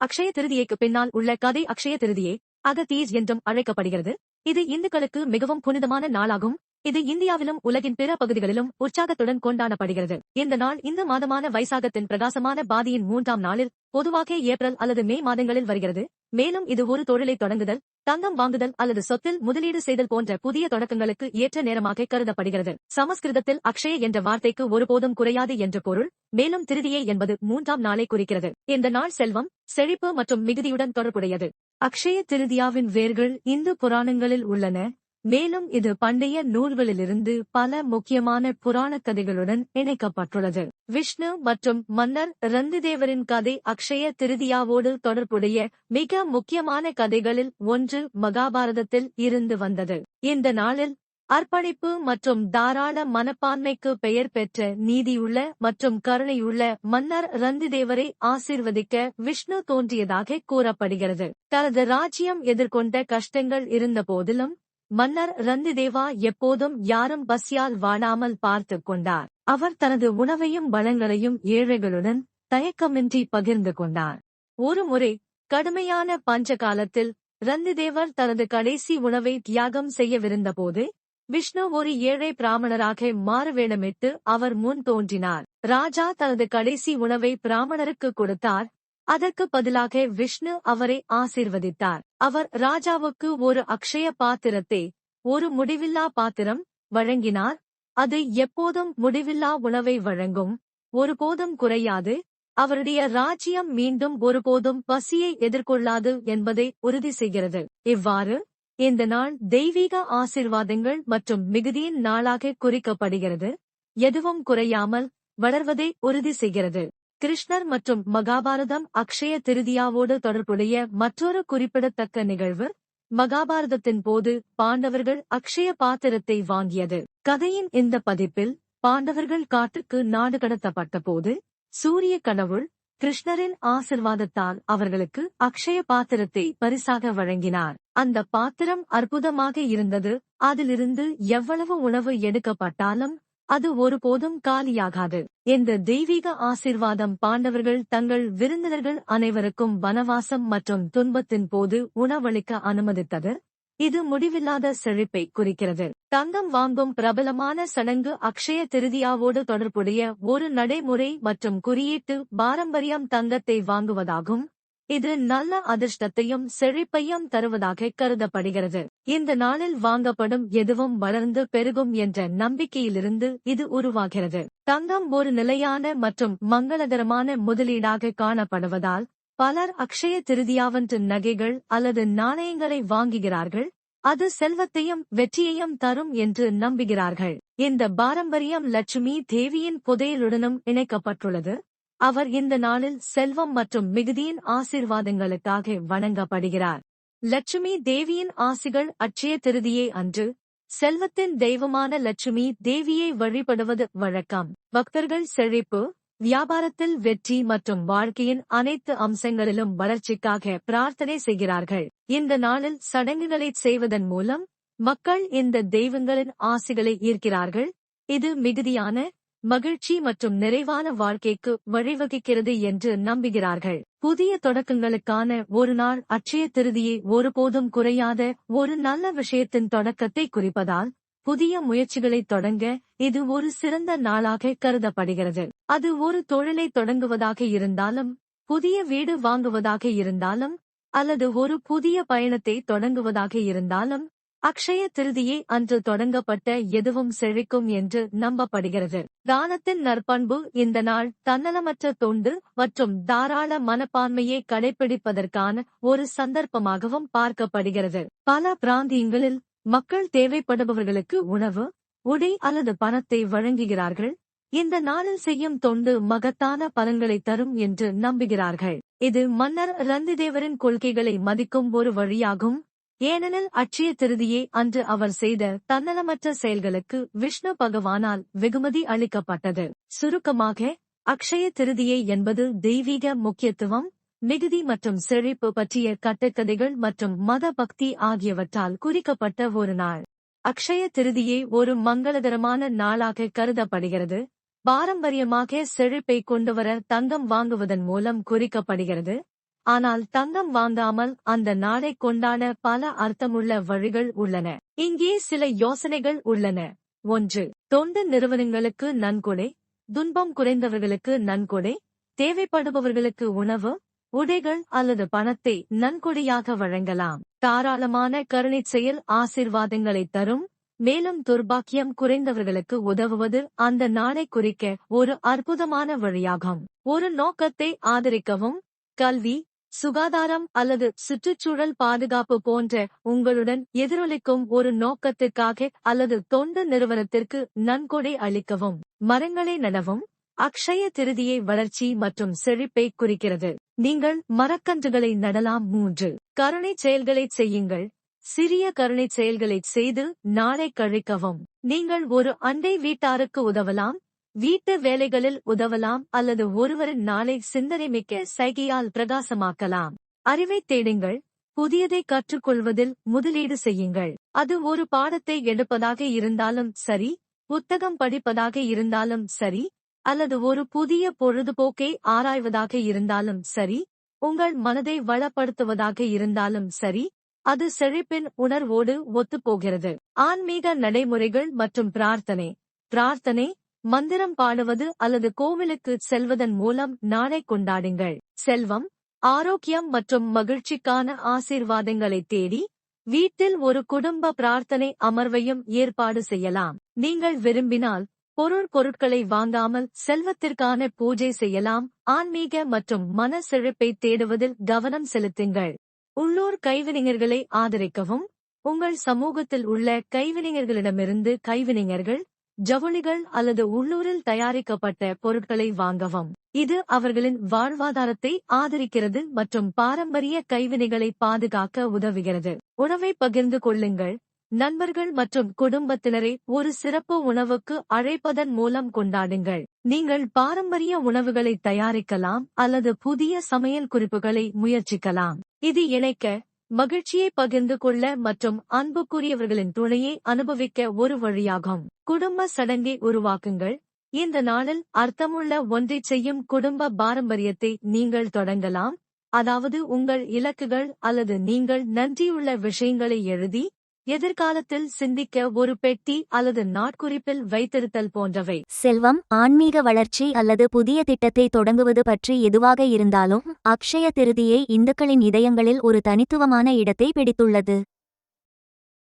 அக்ஷய திருதியைக்கு பின்னால் உள்ள கதை அக்ஷய திருதியே அகதீஸ் என்றும் அழைக்கப்படுகிறது. இது இந்துக்களுக்கு மிகவும் புனிதமான நாளாகும். இது இந்தியாவிலும் உலகின் பிற பகுதிகளிலும் உற்சாகத்துடன் கொண்டாடப்படுகிறது. இந்த நாள் இந்த மாதமான வைசாகத்தின் பிரகாசமான பாதியின் மூன்றாம் நாளில் பொதுவாக ஏப்ரல் அல்லது மே மாதங்களில் வருகிறது. மேலும் இது ஒரு தொழிலை தொடங்குதல் தங்கம் வாங்குதல் அல்லது சொத்தில் முதலீடு செய்தல் போன்ற புதிய தொடக்கங்களுக்கு ஏற்ற நேரமாக கருதப்படுகிறது. சமஸ்கிருதத்தில் அக்ஷய என்ற வார்த்தைக்கு ஒருபோதும் குறையாது என்ற பொருள் மேலும் திருதியே என்பது மூன்றாம் நாளை குறிக்கிறது. இந்த நாள் செல்வம் செழிப்பு மற்றும் மிகுதியுடன் தொடர்புடையது. அக்ஷய திருதியாவின் வேர்கள் இந்து புராணங்களில் உள்ளன. மேலும் இது பண்டைய நூல்களிலிருந்து பல முக்கியமான புராணக் கதைகளுடன் இணைக்கப்பட்டுள்ளது. விஷ்ணு மற்றும் மன்னர் ரந்திதேவரின் கதை அக்ஷய திருதியாவோடு தொடர்புடைய மிக முக்கியமான கதைகளில் ஒன்று மகாபாரதத்தில் இருந்து வந்தது. இந்த நாளில் அர்ப்பணிப்பு மற்றும் தாராள மனப்பான்மைக்கு பெயர் பெற்ற நீதியுள்ள மற்றும் கருணையுள்ள மன்னர் ரந்திதேவரை ஆசிர்வதிக்க விஷ்ணு தோன்றியதாக கூறப்படுகிறது. தனது ராஜ்யம் எதிர்கொண்ட கஷ்டங்கள் இருந்த போதிலும் மன்னர் ரந்திதேவா எப்போதும் யாரும் பசியால் வாழாமல் பார்த்து கொண்டார். அவர் தனது உணவையும் வளங்களையும் ஏழைகளுடன் தயக்கமின்றி பகிர்ந்து கொண்டார். ஒருமுறை கடுமையான பஞ்ச காலத்தில் ரந்திதேவர் தனது கடைசி உணவை தியாகம் செய்யவிருந்தபோது விஷ்ணு ஒரு ஏழை பிராமணராக மாறுவேடமிட்டு அவர் முன் தோன்றினார். ராஜா தனது கடைசி உணவை பிராமணருக்கு கொடுத்தார். அதற்கு பதிலாக விஷ்ணு அவரை ஆசீர்வதித்தார். அவர் ராஜாவுக்கு ஒரு அக்ஷய பாத்திரத்தை ஒரு முடிவில்லா பாத்திரம் வழங்கினார். அது எப்போதும் முடிவில்லா உணவை வழங்கும். ஒருபோதும் குறையாது. அவருடைய ராஜ்யம் மீண்டும் ஒருபோதும் பசியை எதிர்கொள்ளாது என்பதை உறுதி செய்கிறது. இவ்வாறு இந்த நாள் தெய்வீக ஆசிர்வாதங்கள் மற்றும் மிகுதியின் நாளாக குறிக்கப்படுகிறது. எதுவும் குறையாமல் வளர்வதை உறுதி செய்கிறது. கிருஷ்ணர் மற்றும் மகாபாரதம் அக்ஷய திருதியாவோடு தொடர்புடைய மற்றொரு குறிப்பிடத்தக்க நிகழ்வு மகாபாரதத்தின் போது பாண்டவர்கள் அக்ஷய பாத்திரத்தை வாங்கியது. கதையின் இந்த பதிப்பில் பாண்டவர்கள் காட்டுக்கு நாடு கடத்தப்பட்ட போது சூரிய கடவுள் கிருஷ்ணரின் ஆசிர்வாதத்தால் அவர்களுக்கு அக்ஷய பாத்திரத்தை பரிசாக வழங்கினார். அந்த பாத்திரம் அற்புதமாக இருந்தது அதிலிருந்து எவ்வளவு உணவு எடுக்கப்பட்டாலும் அது ஒருபோதும் காலியாகாது. இந்த தெய்வீக ஆசிர்வாதம் பாண்டவர்கள் தங்கள் விருந்தினர்கள் அனைவருக்கும் வனவாசம் மற்றும் துன்பத்தின் போது உணவளிக்க அனுமதித்தது. இது முடிவில்லாத செழிப்பை குறிக்கிறது. தங்கம் வாங்கும் பிரபலமான சடங்கு அக்ஷய திருதியாவோடு தொடர்புடைய ஒரு நடைமுறை மற்றும் குறியீட்டு பாரம்பரியம் தங்கத்தை வாங்குவதாகும். இது நல்ல அதிர்ஷ்டத்தையும் செழிப்பையும் தருவதாக கருதப்படுகிறது. இந்த நாளில் வாங்கப்படும் எதுவும் வளர்ந்து பெருகும் என்ற நம்பிக்கையிலிருந்து இது உருவாகிறது. தங்கம் ஒரு நிலையான மற்றும் மங்களகரமான முதலீடாக காணப்படுவதால் பலர் அக்ஷய திருதியாவன்று நகைகள் அல்லது நாணயங்களை வாங்குகிறார்கள் அது செல்வத்தையும் வெற்றியையும் தரும் என்று நம்புகிறார்கள். இந்த பாரம்பரியம் லட்சுமி தேவியின் புதையலுடனும் இணைக்கப்பட்டுள்ளது. அவர் இந்த நாளில் செல்வம் மற்றும் மிகுதியின் ஆசிர்வாதங்களுக்காக வணங்கப்படுகிறார். லட்சுமி தேவியின் ஆசிகள் அச்சய திருதியே அன்று செல்வத்தின் தெய்வமான லட்சுமி தேவியை வழிபடுவது வழக்கம். பக்தர்கள் செழிப்பு வியாபாரத்தில் வெற்றி மற்றும் வாழ்க்கையின் அனைத்து அம்சங்களிலும் வளர்ச்சிக்காக பிரார்த்தனை செய்கிறார்கள். இந்த நாளில் சடங்குகளை செய்வதன் மூலம் மக்கள் இந்த தெய்வங்களின் ஆசிகளை ஈர்க்கிறார்கள். இது மிகுதியான மகிழ்ச்சி மற்றும் நிறைவான வாழ்க்கைக்கு வழிவகுக்கிறது என்று நம்புகிறார்கள். புதிய தொடக்கங்களுக்கான ஒரு நாள் அட்சய திருதியை ஒருபோதும் குறையாத ஒரு நல்ல விஷயத்தின் தொடக்கத்தை குறிப்பதால் புதிய முயற்சிகளை தொடங்க இது ஒரு சிறந்த நாளாக கருதப்படுகிறது. அது ஒரு தொழிலை தொடங்குவதாக இருந்தாலும் புதிய வீடு வாங்குவதாக இருந்தாலும் அல்லது ஒரு புதிய பயணத்தை தொடங்குவதாக இருந்தாலும் அக்ஷய திருதியே அன்று தொடங்கப்பட்ட எதுவும் செழிக்கும் என்று நம்பப்படுகிறது. தானத்தின் நற்பண்பு இந்த நாள் தன்னலமற்ற தொண்டு மற்றும் தாராள மனப்பான்மையை கடைபிடிப்பதற்கான ஒரு சந்தர்ப்பமாகவும் பார்க்கப்படுகிறது. பல பிராந்தியங்களில் மக்கள் தேவைப்படுபவர்களுக்கு உணவு உடை அல்லது பணத்தை வழங்குகிறார்கள். இந்த நாளில் செய்யும் தொண்டு மகத்தான பலன்களை தரும் என்று நம்புகிறார்கள். இது மன்னர் ரந்திதேவரின் கொள்கைகளை மதிக்கும் ஒரு வழியாகும். ஏனெனில் அட்சய திருதியே அன்று அவர் செய்த தன்னலமற்ற செயல்களுக்கு விஷ்ணு பகவானால் வெகுமதி அளிக்கப்பட்டது. சுருக்கமாக அக்ஷய திருதியே என்பது தெய்வீக முக்கியத்துவம் மிகுதி மற்றும் செழிப்பு பற்றிய கட்டுக்கதைகள் மற்றும் மத பக்தி ஆகியவற்றால் குறிக்கப்பட்ட ஒரு நாள். அக்ஷய திருதியே ஒரு மங்களகரமான நாளாக கருதப்படுகிறது. பாரம்பரியமாக செழிப்பை கொண்டுவர தங்கம் வாங்குவதன் மூலம் குறிக்கப்படுகிறது. ஆனால் தங்கம் வாங்காமல் அந்த நாளை கொண்டாட பல அர்த்தமுள்ள வழிகள் உள்ளன. இங்கே சில யோசனைகள் உள்ளன. ஒன்று தொண்டு நிறுவனங்களுக்கு நன்கொடை துன்பம் குறைந்தவர்களுக்கு நன்கொடை தேவைப்படுபவர்களுக்கு உணவு உடைகள் அல்லது பணத்தை நன்கொடையாக வழங்கலாம். தாராளமான கருணை செயல் ஆசிர்வாதங்களை தரும் மேலும் துர்பாக்கியம் குறைந்தவர்களுக்கு உதவுவது அந்த நாளை குறிக்க ஒரு அற்புதமான வழியாகும். ஒரு நோக்கத்தை ஆதரிக்கவும் கல்வி சுகாதாரம் அல்லது சுற்றுச்சூழல் பாதுகாப்பு போன்ற உங்களுடன் எதிரொலிக்கும் ஒரு நோக்கத்திற்காக அல்லது தொண்டு நிறுவனத்திற்கு நன்கொடை அளிக்கவும். மரங்களை நடவும் அக்ஷய திருதியை வளர்ச்சி மற்றும் செழிப்பை குறிக்கிறது. நீங்கள் மரக்கன்றுகளை நடலாம். மூன்று. கருணை செயல்களைச் செய்யுங்கள். சிறிய கருணை செயல்களைச் செய்து நாளை கழிக்கவும். நீங்கள் ஒரு அண்டை வீட்டாருக்கு உதவலாம். வீட்டு வேலைகளில் உதவலாம் அல்லது ஒருவரின் நாளை சிந்தனைமிக்க சைகையால் பிரகாசமாக்கலாம். அறிவை தேடுங்கள். புதியதை கற்றுக்கொள்வதில் முதலீடு செய்யுங்கள். அது ஒரு பாடத்தை எடுப்பதாக இருந்தாலும் சரி புத்தகம் படிப்பதாக இருந்தாலும் சரி அல்லது ஒரு புதிய பொழுதுபோக்கை ஆராய்வதாக இருந்தாலும் சரி உங்கள் மனதை வளப்படுத்துவதாக இருந்தாலும் சரி அது செழிப்பின் உணர்வோடு ஒத்துப்போகிறது. ஆன்மீக நடைமுறைகள் மற்றும் பிரார்த்தனை. பிரார்த்தனை மந்திரம் பாடுவது அல்லது கோவிலுக்கு செல்வதன் மூலம் நாளை கொண்டாடுங்கள். செல்வம் ஆரோக்கியம் மற்றும் மகிழ்ச்சிக்கான ஆசீர்வாதங்களை தேடி வீட்டில் ஒரு குடும்ப பிரார்த்தனை அமர்வையும் ஏற்பாடு செய்யலாம். நீங்கள் விரும்பினால் பொருள் பொருட்களை வாங்காமல் செல்வத்திற்கான பூஜை செய்யலாம். ஆன்மீக மற்றும் மன செழிப்பை தேடுவதில் கவனம் செலுத்துங்கள். உள்ளூர் கைவினைஞர்களை ஆதரிக்கவும். உங்கள் சமூகத்தில் உள்ள கைவினைஞர்களிடமிருந்து கைவினைஞர்கள் ஜவுளிகள் அல்லது உள்ளூரில் தயாரிக்கப்பட்ட பொருட்களை வாங்கவும். இது அவர்களின் வாழ்வாதாரத்தை ஆதரிக்கிறது மற்றும் பாரம்பரிய கைவினைகளை பாதுகாக்க உதவுகிறது. உணவை பகிர்ந்து கொள்ளுங்கள். நண்பர்கள் மற்றும் குடும்பத்தினரை ஒரு சிறப்பு உணவுக்கு அழைப்பதன் மூலம் கொண்டாடுங்கள். நீங்கள் பாரம்பரிய உணவுகளை தயாரிக்கலாம் அல்லது புதிய சமையல் குறிப்புகளை முயற்சிக்கலாம். இது இணைக்க மகிழ்ச்சியை பகிர்ந்து கொள்ள மற்றும் அன்புக்குரியவர்களின் துணையை அனுபவிக்க ஒரு வழியாகும். குடும்ப சடங்கை உருவாக்குங்கள். இந்த நாளில் அர்த்தமுள்ள ஒன்றைச் செய்யும் குடும்ப பாரம்பரியத்தை நீங்கள் தொடங்கலாம். அதாவது உங்கள் இலக்குகள் அல்லது நீங்கள் நன்றியுள்ள விஷயங்களை எழுதி எதிர்காலத்தில் சிந்திக்க ஒரு பெட்டி அல்லது நாட்குறிப்பில் வைத்திருத்தல் போன்றவை. செல்வம் ஆன்மீக வளர்ச்சி அல்லது புதிய திட்டத்தை தொடங்குவது பற்றி எதுவாக இருந்தாலும் அக்ஷய திருதியை இந்துக்களின் இதயங்களில் ஒரு தனித்துவமான இடத்தை பிடித்துள்ளது.